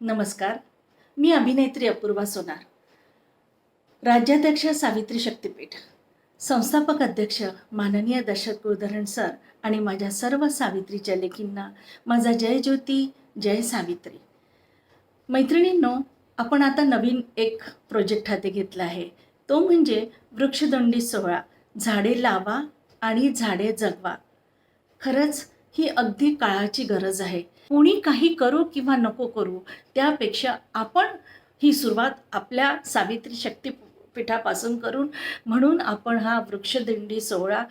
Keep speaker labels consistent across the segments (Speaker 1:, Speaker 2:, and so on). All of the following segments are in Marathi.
Speaker 1: नमस्कार. मी अभिनेत्री अपूर्वा सोनार. राज्याध्यक्ष सावित्री शक्तीपीठ. संस्थापक अध्यक्ष माननीय दशरथ गुरुधरण सर आणि माझ्या सर्व सावित्रीच्या लेखींना माझा जय ज्योती जय सावित्री. मैत्रिणींनो आपण आता नवीन एक प्रोजेक्ट हाती घेतला आहे. तो म्हणजे वृक्षदंडी सोहळा. झाडे लावा आणि झाडे जगवा. खरंच ही अगदी काळाची गरज आहे. कोणी काही करू किंवा नको करू त्यापेक्षा आपण ही सुरुवात आपल्या सावित्री शक्ती पिठापासून करून म्हणून आपण हा वृक्षदिंडी सोहळा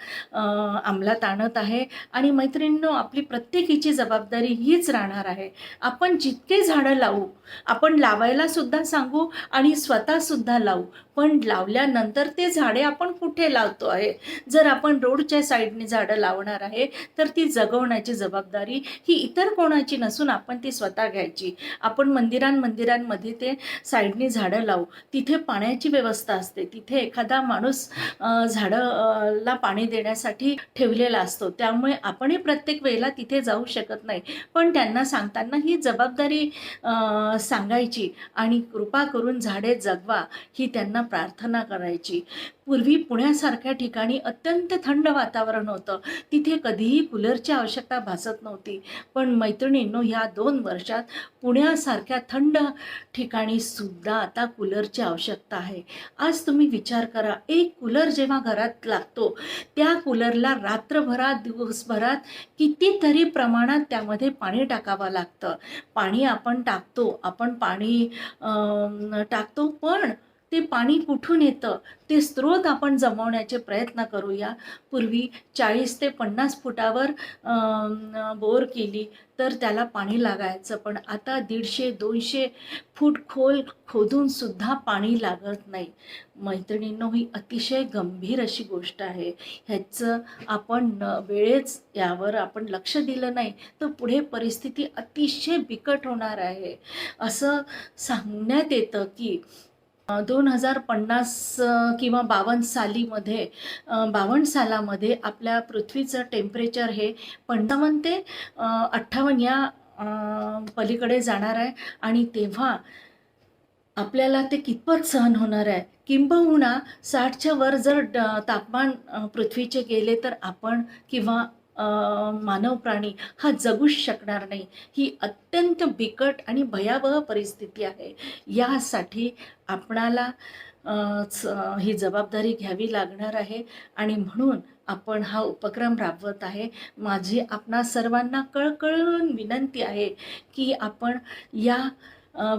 Speaker 1: अंमलात आणत आहे. आणि मैत्रिणींनो आपली प्रत्येकीची जबाबदारी हीच राहणार आहे. आपण जितके झाडं लावू आपण लावायला सुद्धा सांगू आणि स्वतःसुद्धा लावू. पण लावल्यानंतर ते झाडे आपण कुठे लावतो आहे? जर आपण रोडच्या साईडने झाडं लावणार आहे तर ती जगवण्याची जबाबदारी ही इतर कोणाची नसून आपण ती स्वतः घ्यायची. आपण मंदिरां मंदिरांमध्ये ते साईडने झाडं लावू. तिथे पाण्याची व्यवस्था असते. तिथे एखादा माणूस झाडं ला पाणी देण्यासाठी ठेवलेला असतो. त्यामुळे आपणही प्रत्येक वेळेला तिथे जाऊ शकत नाही. पण त्यांना सांगताना ही जबाबदारी सांगायची आणि कृपा करून झाडे जगवा ही त्यांना प्रार्थना करायची. पूर्वी पुण्यासारख्या ठिकाणी अत्यंत थंड वातावरण होतं. तिथे कधीही कूलरची आवश्यकता भासत नव्हती. पण मैत्रिणींनो ह्या दोन वर्षात पुण्यासारख्या थंड ठिकाणी सुद्धा आता कूलरची आवश्यकता आहे. आज तुम्ही विचार करा एक कूलर जेव्हा घरात लागतो त्या कूलरला रात्रभरात दिवसभरात कितीतरी प्रमाणात त्यामध्ये पाणी टाकावं लागतं. पाणी आपण टाकतो आपण पाणी टाकतो पण ते पाणी कुठून येतं? ते स्रोत आपण जमवण्याचे प्रयत्न करूया. पूर्वी चाळीस ते पन्नास फुटावर बोर केली तर त्याला पाणी लागायचं. पण आता दीडशे दोनशे फूट खोल खोदूनसुद्धा पाणी लागत नाही. मैत्रिणींनो ही अतिशय गंभीर अशी गोष्ट आहे. ह्याचं आपण न वेळेच यावर आपण लक्ष दिलं नाही तर पुढे परिस्थिती अतिशय बिकट होणार आहे. असं सांगण्यात येतं की दोन हजार पन्नास किंवा बावन्न सालीमध्ये बावन्न सालामध्ये आपल्या पृथ्वीचं टेम्परेचर हे पंचावन्न ते अठ्ठावन्न या पलीकडे जाणार आहे. आणि तेव्हा आपल्याला ते कितपत सहन होणार आहे? किंबहुना साठच्या वर जर ड- तापमान पृथ्वीचे गेले तर आपण किंवा मानव प्राणी हा जगूच शकणार नाही. ही अत्यंत बिकट आणि भयावह परिस्थिती आहे. यासाठी आपणाला ही जबाबदारी घ्यावी लागणार आहे. आणि म्हणून आपण हा उपक्रम राबवत आहे. माझी आपणा सर्वांना कळकळून विनंती आहे की आपण या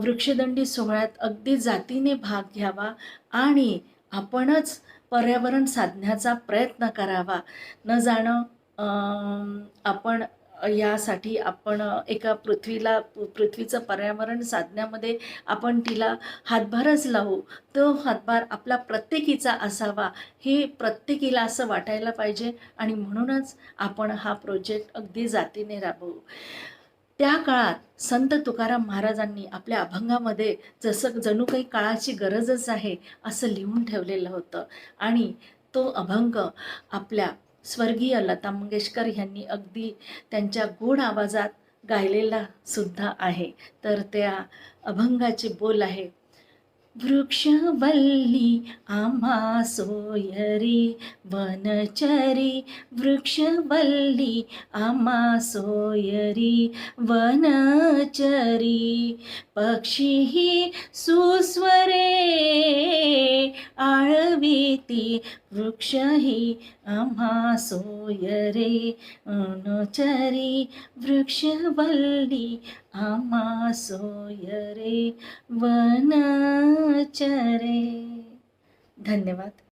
Speaker 1: वृक्षदंडी सोहळ्यात अगदी जातीने भाग घ्यावा आणि आपणच पर्यावरण साधण्याचा प्रयत्न करावा. न जाणं आपण यासाठी आपण एका पृथ्वीला पृथ्वीचं पर्यावरण साधण्यामध्ये आपण तिला हातभारच लावू. तो हातभार आपला प्रत्येकीचा असावा हे प्रत्येकीला असं वाटायला पाहिजे आणि म्हणूनच आपण हा प्रोजेक्ट अगदी जातीने राबवू. त्या काळात संत तुकाराम महाराजांनी आपल्या अभंगामध्ये जसं जणू काही काळाची गरजच आहे असं लिहून ठेवलेलं होतं. आणि तो अभंग आपल्या स्वर्गीय लता मंगेशकर यांनी अगदी त्यांच्या गोड आवाजात गायलेला सुद्धा आहे. तर त्या अभंगाचे बोल आहे वृक्षवल्ली आम्हा सोयरी वनचरी वृक्षवल्ली आम्हा सोयरी वनचरी पक्षीही सुस्वरे आळ ती वृक्ष ही आम्हा सोयरे वनचरी वृक्षवल्ली आम्हा सोयरे वनचरे. धन्यवाद.